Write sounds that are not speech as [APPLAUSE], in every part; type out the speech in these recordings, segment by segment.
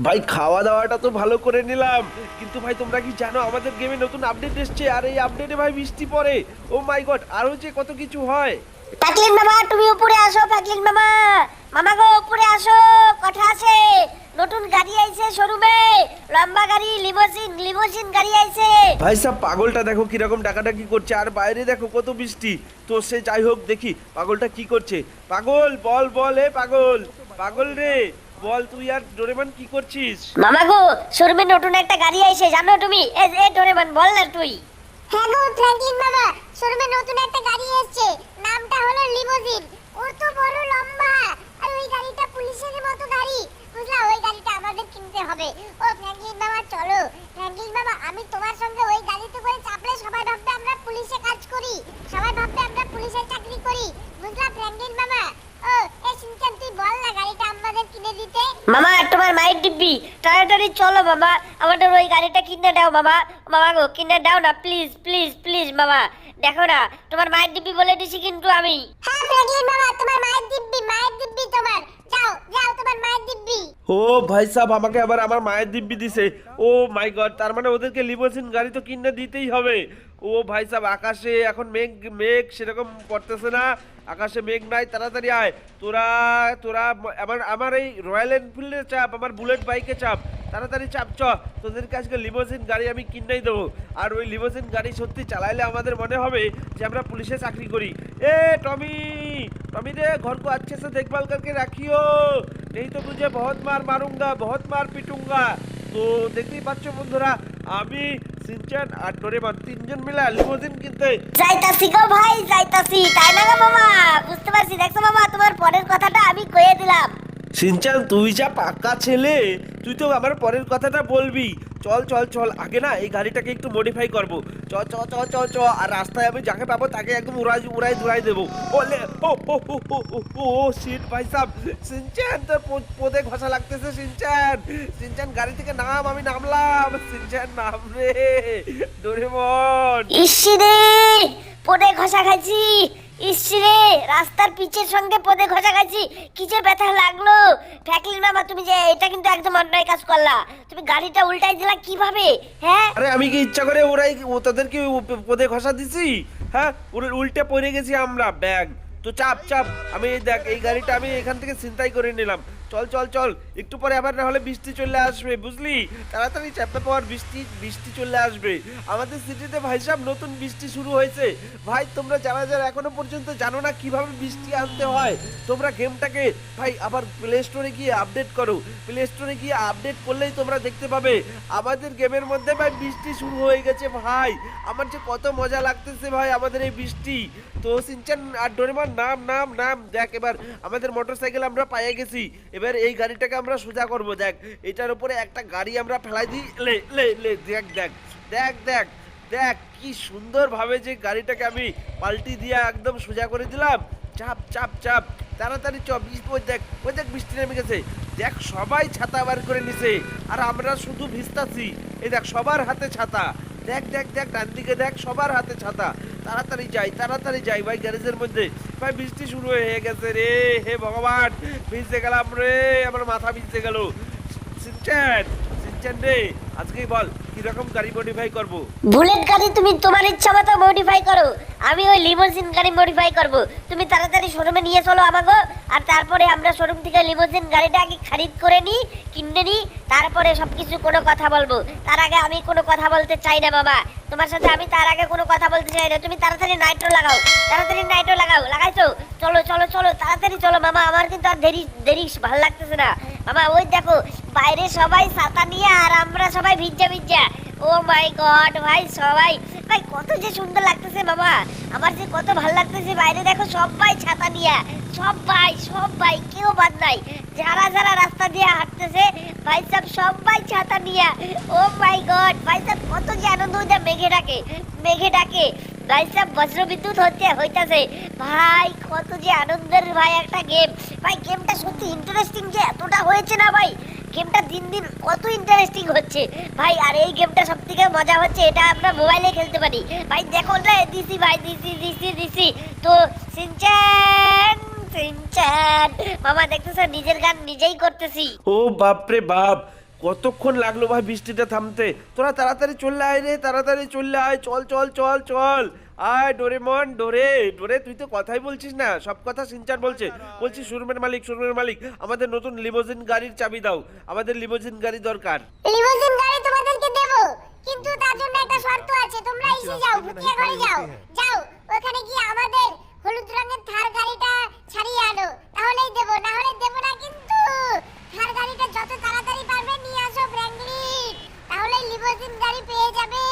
ভাই খাওয়া দাওয়াটা তো ভালো করে নিলাম। কিন্তু ভাই তোমরা কি জানো আমাদের গেমে নতুন আপডেট এসছে আর এই আপডেটে ভাই বৃষ্টি পড়ে। ও মাই গড আরও যে কত কিছু হয়। ফ্যাকলিন মামা তুমি উপরে আসো ফ্যাকলিন মামা। মামা গো উপরে আসো কথা আছে। নতুন গাড়ি আইছে শোরুমে লম্বা গাড়ি লিমোসিন লিমোসিন গাড়ি আইছে। ভাই সাহ পাগলটা দেখো কীরকম ডাকাডাকি করছে আর বাইরে দেখো কত বৃষ্টি। তো সে যাই হোক দেখি পাগলটা কি করছে। পাগল বল বল এ পাগল। পাগল রে। বল তুই আর ডোরেমান কি করছিস? মামা গো শোরুমে নতুন একটা গাড়ি আইছে জানো তুমি? এ এ ডোরেমন বল না তুই। হ্যাঁ গো ফ্র্যাঙ্কলিন মামা শোরুমে নতুন একটা গাড়ি এসেছে নামটা হলো লিমোজিন। কত বড় লম্বা আর ওই গাড়িটা পুলিশের মতো গাড়ি। বুঝলা ওই গাড়িটা আমাদের কিনতে হবে। ও ফ্র্যাঙ্কলিন মামা চলো। ফ্র্যাঙ্কলিন মামা আমি তোমার সঙ্গে ওই গাড়িতে করে চাপলে সবাই ভাববে আমরা পুলিশে কাজ করি। সবাই ভাববে আমরা পুলিশের চাকরি করি বুঝলা ফ্র্যাঙ্কলিন মামা ও এ সিনচান তুই বল না গাড়িটা আমাদের কিনে দিতে মামা তোমার মায়ের দিব্যি তাড়াতাড়ি চলো বাবা আমাদের ওই গাড়িটা কিনে দাও বাবা মামা গো কিনে দাও না প্লিজ প্লিজ প্লিজ মামা। দেখো না তোমার মায়ের দিব্যি বলে দিছি কিন্তু আমি। হ্যাঁ ফ্র্যাঙ্কলিন মামা তোমার মায়ের দিব্যি মায়ের দিব্যি তোমার। যাও যাও তোমার মায়ের দিব্যি ও ভাই সাহেব আমাকে আবার আমার মায়ের দিব্যি দিছে। ও মাই গড তার মানে ওদেরকে লিমোসিন গাড়ি তো কিনে দিতেই হবে। ও ভাই সাহেব আকাশে এখন মেঘ মেঘ সেরকম পড়তেছে না। আকাশে মেঘ নাই, তাড়াতাড়ি আয়। তোরা তোরা, আমার আমার এই রয়্যাল এনফিল্ডের চাপ, আমার বুলেট বাইকে চাপ। তাড়াতাড়ি চাপ, চ। তোদেরকে আজকে লিমোজিন গাড়ি আমি কিনেই দেবো। আর ওই লিমোজিন গাড়ি সত্যি চালাইলে আমাদের মনে হবে যে আমরা পুলিশে চাকরি করি। এ, টমি টমি রে ঘর কো আচ্ছে সে দেখভাল করকে রাখিও। নেই তো মুঝে বহৎ মার মারুঙ্গা বহৎ মার পিটুঙ্গা। তো দেখতেই পাচ্ছ বন্ধুরা আমি সিনচান আর ডোরেমন তিনজন মিলে লিমোজিন কিনতে। যাইতাছি গো ভাই যাইতাছি। তাই না গো মামা? বুঝতে পারছি। দেখছ মামা তোমার পরের কথাটা আমি কয়ে দিলাম। সিনচান তুই যা পাকা ছেলে তুই তো আমার পরের কথাটা বলবি। চল চল চল, আগে না এই গাড়িটাকে একটু মডিফাই করব। চ চ চ চ চ, আর রাস্তায় আমি যাকে পাবো তাকে একদম উড়াই উড়াই ধুরাই দেবো। বলে, ও ও ও শিট ভাই সাব সিনচান তোর পোদে ঘষা লাগতেছে সিনচান সিনচান গাড়ি থেকে নাম, আমি নামলাম। সিনচান নাম রে ডোরেমন ইসিরে পদে ঘষা খাইছি। ইসিরে রাস্তার পিচের সঙ্গে পদে ঘষা খাইছি কি ব্যথা লাগল? ফ্যাকলিন মামা, তুমি যে, এটা কিন্তু একদম অন্যায় কাজ করলা। তুমি গাড়িটা উল্টাই দিলা কীভাবে? হ্যাঁ? আরে, আমি কি ইচ্ছা করে ওরাই, ও তাদেরকে পদে ঘষা দিছি? হ্যাঁ? ওর উল্টে পড়ে গেছি আমরা, ব্যাগ। তো চাপ চাপ। আমি দেখ, এই গাড়িটা আমি এখান থেকে চিন্তাই করে নিলাম। চল চল চল। একটু পরে আবার না হলে বৃষ্টি চলে আসবে, বুঝলি? তাড়াতাড়ি চাপে পাওয়ার বৃষ্টি বৃষ্টি চলে আসবে। আমাদের সিটিতে ভাই সাহেব নতুন বৃষ্টি শুরু হয়েছে। ভাই, তোমরা যারা যারা এখনও পর্যন্ত জানো না কীভাবে বৃষ্টি আনতে হয়, তোমরা গেমটাকে ভাই আবার প্লে স্টোরে গিয়ে আপডেট করো। প্লে স্টোরে গিয়ে আপডেট করলেই তোমরা দেখতে পাবে, আমাদের গেমের মধ্যে ভাই বৃষ্টি শুরু হয়ে গেছে ভাই। আমার যে কত মজা লাগতেছে ভাই আমাদের এই বৃষ্টি। তো সিনচান আর ডোরেমন, নাম নাম নাম, দেখ এবার। আমাদের মোটরসাইকেল আমরা পাইয়ে গেছি। এবার এই গাড়িটাকে আমরা সোজা করব, দেখ। এটার উপরে একটা গাড়ি আমরা ফেলাই দিই। লে লে লে, দেখ দেখ দেখ দেখ দেখ, কি সুন্দরভাবে যে গাড়িটাকে আমি পাল্টি দিয়ে একদম সোজা করে দিলাম। চাপ চাপ চাপ, তাড়াতাড়ি চ ওই দেখ ওই দেখ বৃষ্টি নেমে গেছে। দেখ, সবাই ছাতা বার করে নিছে। আর আমরা শুধু ভিজতাছি। এই দেখ, সবার হাতে ছাতা। দেখ দেখ দেখ, ডান দিকে দেখ, সবার হাতে ছাতা। তাড়াতাড়ি যাই তাড়াতাড়ি যাই, ভাই, গ্যারেজের মধ্যে। ভাই, বৃষ্টি শুরু হয়ে গেছে রে, হে ভগবান। ভিজতে গেলাম রে, আমার মাথা ভিজতে গেল। রে, আজকেই বল, কীরকম গাড়ি মডিফাই করব? বুলেট গাড়ি তুমি তোমার ইচ্ছা মতো মডিফাই করো। আমি ওই লিমোজিন গাড়ি মডিফাই করব। তুমি তাড়াতাড়ি শোরুমে নিয়ে চলো আমাকে আর তারপরে আমরা শোরুম থেকে লিমোজিন গাড়িটা আগে খারিদ করে নিই কিনে নিই তারপরে সবকিছু কোনো কথা বলব। তার আগে আমি কোনো কথা বলতে চাই না, বাবা। তোমার সাথে আমি তার আগে কোনো কথা বলতে চাই না। তুমি তাড়াতাড়ি নাইট্রো লাগাও। তাড়াতাড়ি নাইট্রো লাগাও। লাগাইছো? চলো চলো চলো, তাড়াতাড়ি চলো মামা আমার কিন্তু আর দেরি দেরি ভালো লাগতেছে না। মামা ওই দেখো, বাইরে সবাই ছাতা নিয়ে আর আমরা সবাই ভিজা ভিজা। ও মাই গড ভাই, সবাই ভাই, কত যে সুন্দর লাগতেছে বাবা। আমার যে কত ভালো লাগতেছে, বাইরে দেখো সবাই ছাতা নিয়ে সবাই সবাই, কেউ বাদ নাই। যারা যারা রাস্তা দিয়ে হাঁটতেছে, ভাই সব সবাই ছাতা নিয়ে ও মাই গড, ভাই সব কত যে আনন্দ হইতে মেঘে ডাকে মেঘে ডাকে। ভাই সব বজ্রবিদ্যুৎ হচ্ছে হইতাছে। ভাই, কত যে আনন্দের ভাই একটা গেম ভাই গেমটা সত্যি ইন্টারেস্টিং যে এতটা হয়েছে না ভাই? গেমটা দিন দিন কত ইন্টারেস্টিং হচ্ছে। ভাই, আর এই গেমটা সব থেকে মজা হচ্ছে, এটা আমরা মোবাইলে খেলতে পারি। ভাই, দেখো না দিছি ভাই দিছি দিছি দিছি তো সিনচান সিনচান মামা, দেখতেছো, নিজের গান নিজেই করতেছি। ও বাপরে বাপ, কতক্ষণ লাগল ভাই বৃষ্টিটা থামতে? তোরা তাড়াতাড়ি চললে আয় রে, তাড়াতাড়ি চললে আয়, চল চল চল চল। আয় ডোরেমন ডোরে ডোরে তুই তো কথাই বলছিস না সব কথা সিনচান বলছে। বলছি শোরুমের মালিক শোরুমের মালিক আমাদের নতুন লিমোজিন গাড়ির চাবি দাও আমাদের লিমোজিন গাড়ি দরকার। লিমোজিন গাড়ি তোমাদেরকে দেব কিন্তু তার জন্য একটা শর্ত আছে তোমরা এসে যাও ভুতিয়া ঘরে যাও যাও ওখানে গিয়ে আমাদের হলুদ রঙের থার গাড়িটা ছাড়িয়ে আনো তাহলেই দেব না হলে দেব না কিন্তু। থার গাড়িটা যত তাড়াতাড়ি পারবে নিয়ে আসো তাহলে লিমোজিন গাড়ি পেয়ে যাবে।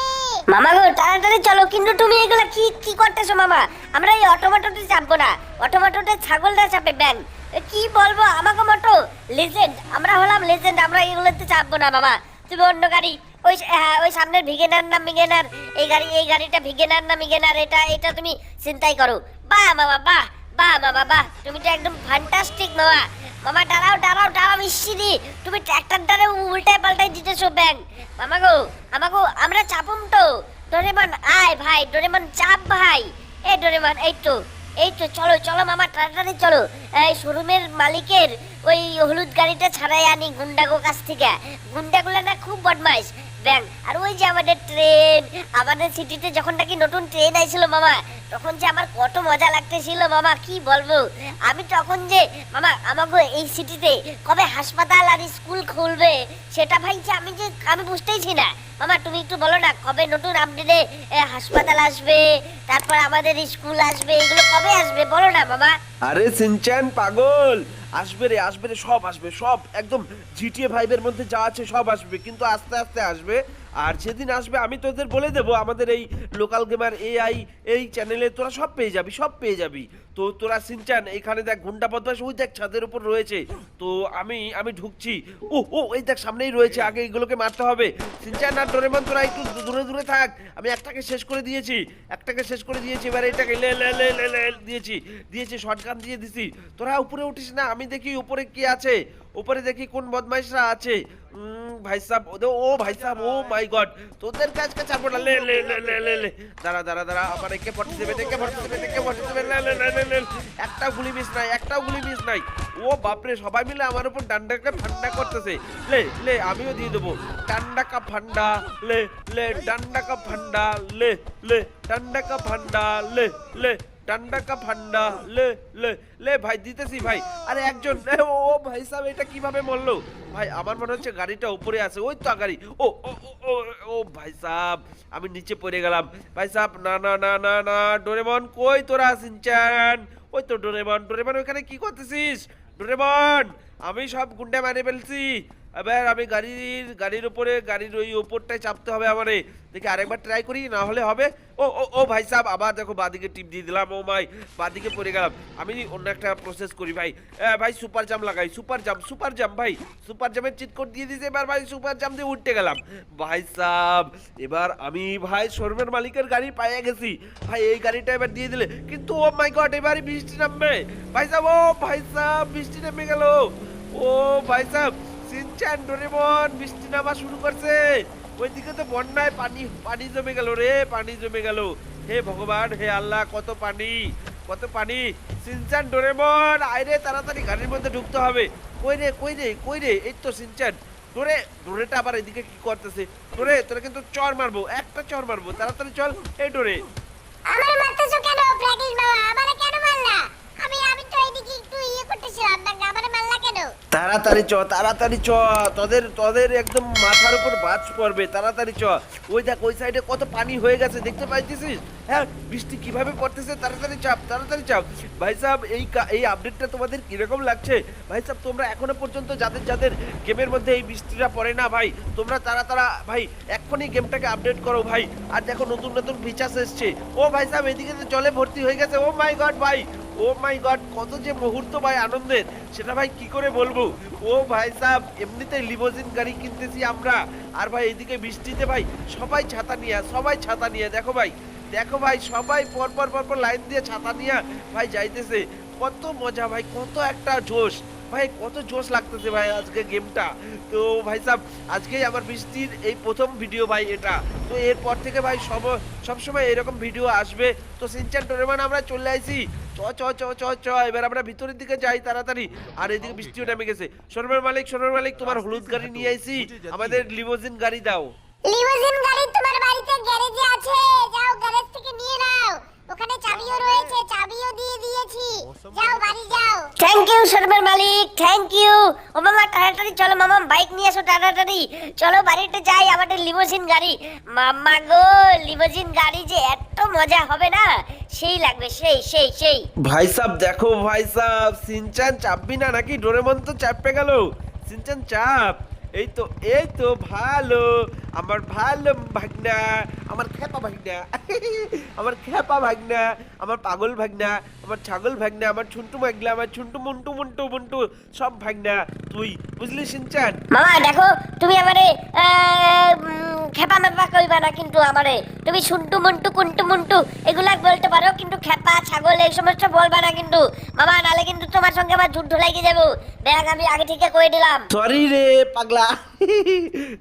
মামা গো তাড়াতাড়ি চলো কিন্তু তুমি এগুলা কি কি করতেছো মামা? আমরা এই অটোমেটোতে চাপবো না। অটোমেটোতে ছাগলটা চাপে, ব্যাং। কি বলব? আমাকে মতো লেজেন্ড আমরা হলাম লেজেন্ড আমরা এগুলোতে চাপবো না মামা। তুমি অন্য গাড়ি, ওই হ্যাঁ ওই সামনের ভিগেনার না মিগেনার? এই গাড়ি, এই গাড়িটা ভিগেনার না মিগেনার? এটা এটা তুমি চিন্তাই করো। বাহ, মামা, বাহ বাহ, মামা, বাহ। তুমি তো একদম ফ্যান্টাস্টিক মামা। মামা, দাঁড়াও দাঁড়াও দাঁড়াও মিষ্টি তুমি ট্র্যাক্টরটারে উল্টায় পাল্টায় দিতেছো, ব্যাং। মামা গো আমাগো আমরা চাপুম তো। ডোরেমন, আয় ভাই, ডোরেমন, চাপ ভাই। এই ডোরেমন, এই তো এই তো, চলো চলো মামা টাটারে চলো। এই শোরুমের মালিকের ওই হলুদ গাড়িটা ছাড়াই আনি গুন্ডাগো কাছ থেকে। গুন্ডাগুলো না খুব বদমাইশ। ব্যাং। আর ওই যে আমাদের ট্রেন, আমাদের সিটিতে যখন নাকি নতুন ট্রেন আইছিল মামা, তখন যে আমার কত মজা লাগতেছিল মামা, কি বলব? আমি তখন যে, মামা আমাকে এই সিটিতে কবে হাসপাতাল আর স্কুল খুলবে, সেটা ভাই যে আমি যে, আমি বুঝতেইছি না। মামা, তুমি একটু বলো না, কবে নতুন আপডেটে হাসপাতাল আসবে, তারপর আমাদের স্কুল আসবে, এগুলো কবে আসবে, বলো না মামা। আরে সিনচান পাগল! আসবে রে আসবে রে, সব আসবে, সব। একদম জিটিএ ফাইভের মধ্যে যা আছে সব আসবে, কিন্তু আস্তে আস্তে আসবে। আর যেদিন আসবে আমি তোদের বলে দেবো আমাদের এই লোকাল গেমার এআই এই চ্যানেলে তোরা সব পেয়ে যাবি, সব পেয়ে যাবি। তো তোরা সিনচান, এখানে দেখ ঘণ্টা বদমাস ওই দেখ ছাদের উপর রয়েছে। তো আমি আমি ঢুকছি। ও ও এই দেখ সামনেই রয়েছে, আগে এগুলোকে মারতে হবে। সিনচান আর ডোরেমন, তোরা একটু দূরে দূরে থাক। আমি একটাকে শেষ করে দিয়েছি, একটাকে শেষ করে দিয়েছি, এবার এটাকে লে লে লে লে লে, দিয়েছি। দিয়েছি শর্টগান দিয়ে দিছি। তোরা উপরে উঠিস না, আমি দেখি উপরে কি আছে। উপরে দেখি কোন বদমাইশরা আছে। ভাই সাহেব ও ও ভাই সাহেব ও মাই গড তোদের কাজকে চাপো না লে লে লে লে লে লে দাঁড়া দাঁড়া দাঁড়া আমার AK forty seven AK forty seven AK forty seven লে লে লে লে একটা গুলি মিস নাই একটা গুলি মিস নাই ও বাপরে সবাই মিলে আমার উপর ডান্ডাকে ফান্ডা করতেছে লে লে আমিও দিয়ে দেবো ডান্ডা কা ফান্ডা লে লে ডান্ডা কা ফান্ডা লে লে ডান্ডা কা ফান্ডা লে লে ডান্ডা কা ফান্ডা লে লে লে ভাই দিতেছি ভাই। আরে একজন ও ভাই সাহেব এটা কীভাবে মরলো ভাই আমার মনে হচ্ছে গাড়িটা উপরে আছে। ওই তো গাড়ি ও, ও ও ভাই সাহেব আমি নিচে পড়ে গেলাম। ভাই সাহেব না না না না না ডোরেমন কই তোরা সিনচান ওই তো ডোরেমন ডোরেমন ওখানে কি করতেছিস? ডোরেমন আমি সব গুন্ডা মারে ফেলছি। এবার আমি গাড়ির গাড়ির উপরে, গাড়ির ওই উপরটায় চাপতে হবে আমারে। দেখি আরেকবার ট্রাই করি, না হলে হবে। ও ও ও ভাই সাহেব, আবার দেখো বাদিকে টিপ দিয়ে দিলাম। ও মাই বাদিকে পড়ে গেলাম। আমি অন্য একটা প্রসেস করি ভাই। ভাই সুপার জাম লাগাই সুপার জাম সুপার জাম ভাই। সুপার জামের চিট কোড দিয়ে দিয়েছে, এবার ভাই সুপার জাম দিয়ে উঠতে গেলাম। ভাই সাহেব, এবার আমি ভাই শোরুমের মালিকের গাড়ি পাইয়ে গেছি। ভাই, এই গাড়িটা এবার দিয়ে দিলে। কিন্তু ও মাই গড এবারই বৃষ্টি নামবে। ভাই সাহেব, ও ভাই সাহেব বৃষ্টি নেমে গেল। ও ভাই সাহেব সিনচান ডোরেমন, বৃষ্টি নামা শুরু করছে। ওইদিকে তো বন্যায় পানি পানি জমে গেল রে, পানি জমে গেল। হে ভগবান, হে আল্লাহ, কত পানি কত পানি। সিনচান ডোরেমন, আইরে, তাড়াতাড়ি গাড়ির মধ্যে ঢুকতে হবে। কই রে কই রে কই রে? এই তো সিনচান ডোরে, ডোরেটা আবার এদিকে কি করতেছে? ডোরে, তোরা কিন্তু চর মারবো, একটা চর মারবো। তাড়াতাড়ি চল, এই ডোরে। আমার মারতেছো কেন? প্র্যাকটিস বাবা আমারে কেন মারলা? তাড়াতাড়ি চ তাড়াতাড়ি চ, তোদের তোদের একদম মাথার উপর বাজ পড়বে, তাড়াতাড়ি চ। ওই দেখ, ওই সাইডে কত পানি হয়ে গেছে, দেখতে পাইতেছিস? হ্যাঁ বৃষ্টি কীভাবে পড়তেছে? তাড়াতাড়ি চাপ তাড়াতাড়ি চাপ। ভাই সাহেব, এই এই আপডেটটা তোমাদের কীরকম লাগছে? ভাই সাহেব, তোমরা এখনও পর্যন্ত যাদের যাদের গেমের মধ্যে এই বৃষ্টিটা পড়ে না, ভাই, তোমরা তারা তারা ভাই, এক্ষুনি গেমটাকে আপডেট করো, ভাই। আর দেখো, নতুন নতুন ফিচার্স এসছে। ও ভাই সাহেব, এদিকে তো জলে ভর্তি হয়ে গেছে। ও মাই গড ভাই ও মাই গড, কত যে মুহূর্ত ভাই, আনন্দের। সেটা ভাই কি করে বলব? ও ভাই সাহেব এমনিতে লিমোজিন গাড়ি কিনতেছি আমরা। আর ভাই এদিকে বৃষ্টিতে ভাই, সবাই ছাতা নিয়ে, সবাই ছাতা নিয়ে, দেখো ভাই দেখো ভাই, সবাই পরপর পরপর পর পর লাইন দিয়ে ছাতা নিয়ে ভাই যাইতেছে। কত মজা ভাই, কত একটা জোশ। ভাই কত জোশ লাগতেছে ভাই আজকে গেমটা। তো ভাই সাহেব আজকেই আমার বৃষ্টির এই প্রথম ভিডিও ভাই এটা। তো এরপর থেকে ভাই সব সবসময় এরকম ভিডিও আসবে। তো সিনচান টোরেমান আমরা চলে আইছি। চ চ চ চ চ এবার আমরা ভিতরের দিকে যাই তাড়াতাড়ি। আর এদিকে বৃষ্টিও নেমে গেছে। শোরুমের মালিক শোরুমের মালিক তোমার হলুদ গাড়ি নিয়ে আইছি। আমাদের লিমোজিন গাড়ি দাও। লিমোজিন গাড়ি তোমার বাড়িতে গ্যারেজে আছে। যাও গ্যারেজ থেকে নিয়ে নাও। ওখানে চাবিও রয়েছে চাবিও দিয়ে দিয়েছি। যাও বাড়ি যাও। থ্যাংক ইউ থ্যাংক ইউ ও মামা, তাড়াতাড়ি চলো মামা বাইক নিয়ে এসো তাড়াতাড়ি। চলো বাড়িতে যাই, আমাদের লিমোজিন গাড়ি। মামা গো লিমোজিন গাড়ি যে এত মজা হবে না? সেই লাগবে, সেই সেই সেই। ভাই সাহেব দেখো ভাই সাহেব সিনচান চাপবি না নাকি? ডোরেমন তো চাপে গেল। সিনচান চাপ। এই তো এই তো ভালো। আমার ভালো ভাগনা, আমার খেপা ভাগনা। [LAUGHS] আমার খেপা ভাগনা, আমার পাগল ভাগনা, আমার ছাগল ভাগনা, আমার ছুন্টু ভাগনা আমার ছুন্টু মুন্টু মুন্টু মুন্টু সব ভাগনা। তুই বুঝলি সিনচান? মামা, দেখো, তুমি আমারে খেপা মেপা কইবা না কিন্তু আমারে। তুমি শুন্টু মুন্টু কুন্টু মুন্টু এগুলা বলতে পারো কিন্তু খেপা ছাগল, এই সমস্ত বলবা না কিন্তু। মামা নালে কিন্তু তোমার সঙ্গে আমার যুদ্ধ লাগিয়ে যাব। দেখ আমি আগে থেকে কয়ে দিলাম। সরি রে, পাগলা।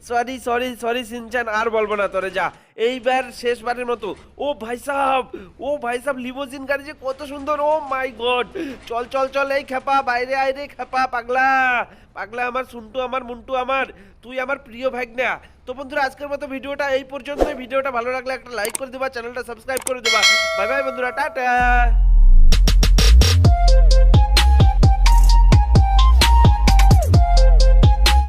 সরি সরি সরি সিনচান, আর বলব না তোরে, যা। এইবার শেষবারের মতো। ও ভাই সাহেব ও ভাই সাহেব লিমোজিন গাড়ি যে কত সুন্দর, ও মাই গড। চল চল চল, এই খেপা, বাইরে আয় রে খেপা, পাগলা। পাগলা আমার, সুন্টু আমার, মুন্টু আমার, তুই আমার প্রিয় ভাগনা। তো বন্ধুরা, আজকের মতো ভিডিওটা এই পর্যন্ত ভিডিওটা ভালো লাগলে একটা লাইক করে দেবা, চ্যানেলটা সাবস্ক্রাইব করে দেবা। বাই বাই বন্ধুরা, টাটা। Bye.